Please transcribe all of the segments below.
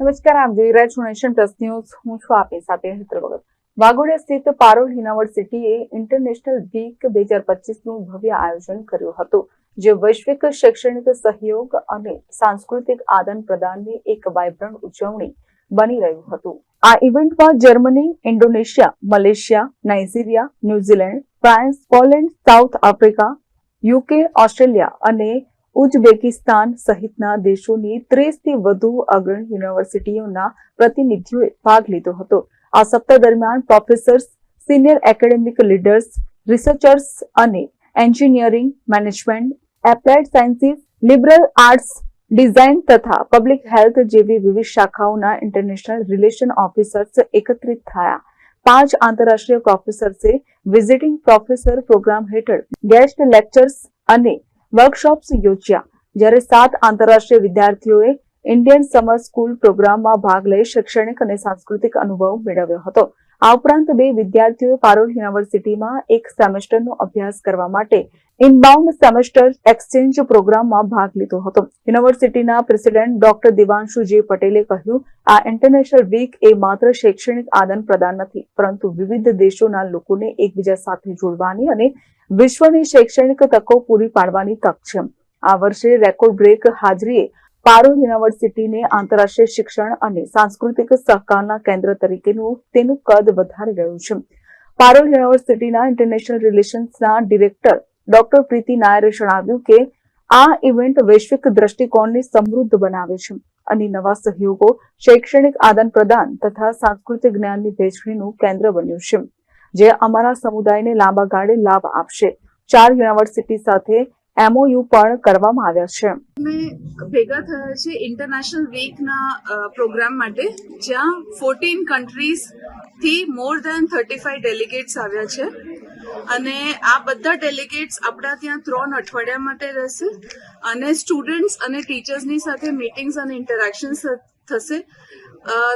નમસ્કાર, આપ જોઈ રહ્યા છો નેશન પ્લસ ન્યૂઝ. હું છું આપની સાથે હેતર વગર સ્થિત પારોલ યુનિવર્સિટીએ ઇન્ટરનેશનલ વીક બે હજાર પચીસનું ભવ્ય આયોજન કર્યું હતું, જે વૈશ્વિક શૈક્ષણિક સહયોગ અને સાંસ્કૃતિક આદાન પ્રદાનની એક વાઇબ્રન્ટ ઉજવણી બની રહ્યું હતું. આ ઇવેન્ટમાં Germany, Indonesia, Malaysia, Nigeria, New Zealand, France, Poland, South Africa, UK, Australia અને ઉઝબેકિસ્તાન સહિતના દેશોની ત્રીસથી વધુ અગ્રણી યુનિવર્સિટીઓના પ્રતિનિધિઓએ ભાગ લીધો હતો. આ સપ્તાહ દરમિયાન professors senior academic leaders researchers અને engineering management applied sciences liberal arts design તથા પબ્લિક હેલ્થ જેવી વિવિધ શાખાઓના ઇન્ટરનેશનલ રિલેશન ઓફિસર્સ એકત્રિત થયા. પાંચ આંતરરાષ્ટ્રીય પ્રોફેસર્સે વિઝિટિંગ પ્રોફેસર પ્રોગ્રામ હેઠળ ગેસ્ટ લેક્ચર્સ અને વર્કશોપ્સ યોજ્યા. જ્યારે સાત આંતરરાષ્ટ્રીય વિદ્યાર્થીઓએ ઇન્ડિયન સમર સ્કૂલ પ્રોગ્રામમાં ભાગ લઈ શૈક્ષણિક અને સાંસ્કૃતિક અનુભવ મેળવ્યો હતો. આ ઉપરાંત બે વિદ્યાર્થીઓએ પારોલ યુનિવર્સિટીમાં એક સેમેસ્ટરનો અભ્યાસ કરવા માટે ઇનબાઉન્ડ સેમેસ્ટર એક્સચેન્જ પ્રોગ્રામમાં ભાગ લીધો હતો. યુનિવર્સિટીના પ્રેસિડેન્ટ ડોક્ટર દિવાંશુ જે પટેલે કહ્યું, આ ઇન્ટરનેશનલ વીક એ માત્ર શૈક્ષણિક આદાન પ્રદાન નથી, પરંતુ વિવિધ દેશોના લોકોને એકબીજા સાથે જોડવાની અને વિશ્વની શૈક્ષણિક તકો પૂરી પાડવાની તક છે. આ વર્ષે રેકોર્ડ બ્રેક હાજરીએ પારો યુનિવર્સિટીને આંતરરાષ્ટ્રીય શિક્ષણ અને સાંસ્કૃતિક સહકારના કેન્દ્ર તરીકેનું તેનું કદ વધારી રહ્યું છે. પારોલ યુનિવર્સિટીના ઇન્ટરનેશનલ રિલેશન્સના ડિરેક્ટર ડોક્ટર પ્રીતિ નાયરે જણાવ્યું કે આ ઇવેન્ટ વૈશ્વિક દ્રષ્ટિકોણને સમૃદ્ધ બનાવે છે અને નવા સહયોગો, શૈક્ષણિક આદાન પ્રદાન તથા સાંસ્કૃતિક જ્ઞાનની વહેંચણીનું કેન્દ્ર બન્યું છે, જે અમારા સમુદાયને લાંબા ગાળે લાભ આપશે. ચાર યુનિવર્સિટી સાથે એમઓયુ પણ કરવામાં આવ્યા છે. અમે ભેગા થયા છે ઇન્ટરનેશનલ વીકના પ્રોગ્રામ માટે, જ્યાં fourteen કન્ટ્રીઝથી more than thirty five delegates આવ્યા છે. અને આ બધા ડેલિગેટ્સ આપણા ત્યાં ત્રણ અઠવાડિયા માટે રહેશે. અને સ્ટુડન્ટ્સ અને ટીચર્સની સાથે મીટિંગ્સ અને ઇન્ટરેક્શન્સ થશે.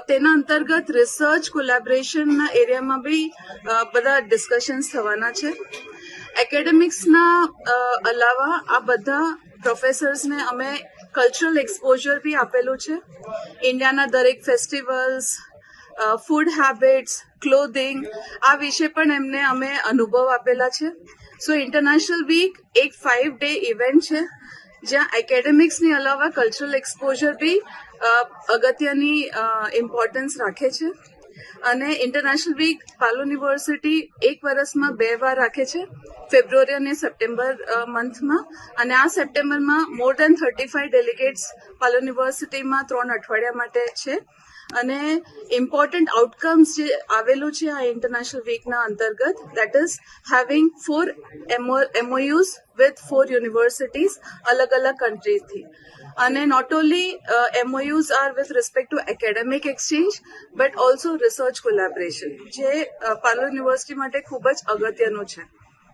તેના અંતર્ગત રિસર્ચ કોલેબરેશનના એરિયામાં બી બધા ડિસ્કશન્સ થવાના છે. એકેડેમિક્સના અલાવા આ બધા પ્રોફેસર્સને અમે કલ્ચરલ એક્સપોઝર બી આપેલું છે. ઇન્ડિયાના દરેક ફેસ્ટિવલ્સ ફૂડ હેબિટ્સ ક્લોથિંગ આ વિશે પણ એમને અમે અનુભવ આપેલા છે. સો ઇન્ટરનેશનલ વીક એક ફાઇવ ડે ઇવેન્ટ છે, જ્યાં એકેડેમિક્સની અલાવા કલ્ચરલ એક્સપોઝર બી અગત્યની ઇમ્પોર્ટન્સ રાખે છે. અને ઇન્ટરનેશનલ વીક પાલ યુનિવર્સિટી એક વર્ષમાં બે વાર રાખે છે. ફેબ્રુઆરી અને સપ્ટેમ્બર મંથમાં અને આ સપ્ટેમ્બરમાં more than thirty five delegates Parul યુનિવર્સિટીમાં ત્રણ અઠવાડિયા માટે છે. અને ઇમ્પોર્ટન્ટ આઉટકમ્સ જે આવેલું છે આ ઇન્ટરનેશનલ વીકના અંતર્ગત that is having four MOUs with four universities અલગ અલગ કન્ટ્રીઝથી અને not only MOUs are with respect to academic exchange but also research collaboration જે પાર્લર યુનિવર્સિટી માટે ખૂબ જ અગત્યનું છે.